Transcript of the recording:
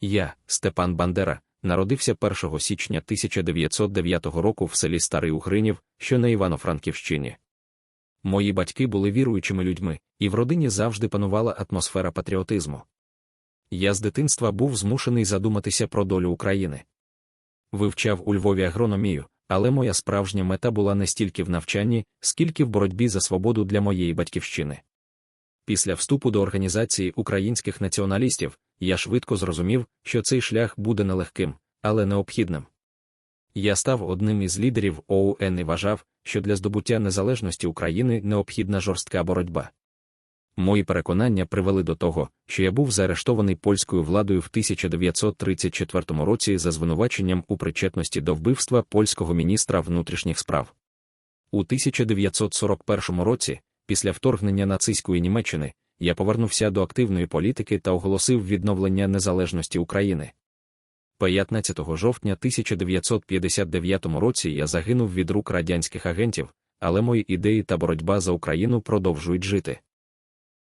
Я, Степан Бандера, народився 1 січня 1909 року в селі Старий Угринів, що на Івано-Франківщині. Мої батьки були віруючими людьми, і в родині завжди панувала атмосфера патріотизму. Я з дитинства був змушений задуматися про долю України. Вивчав у Львові агрономію, але моя справжня мета була не стільки в навчанні, скільки в боротьбі за свободу для моєї батьківщини. Після вступу до організації українських націоналістів я швидко зрозумів, що цей шлях буде нелегким, але необхідним. Я став одним із лідерів ОУН і вважав, що для здобуття незалежності України необхідна жорстка боротьба. Мої переконання привели до того, що я був заарештований польською владою в 1934 році за звинуваченням у причетності до вбивства польського міністра внутрішніх справ. У 1941 році, після вторгнення нацистської Німеччини, я повернувся до активної політики та оголосив відновлення незалежності України. 15 жовтня 1959 році я загинув від рук радянських агентів, але мої ідеї та боротьба за Україну продовжують жити.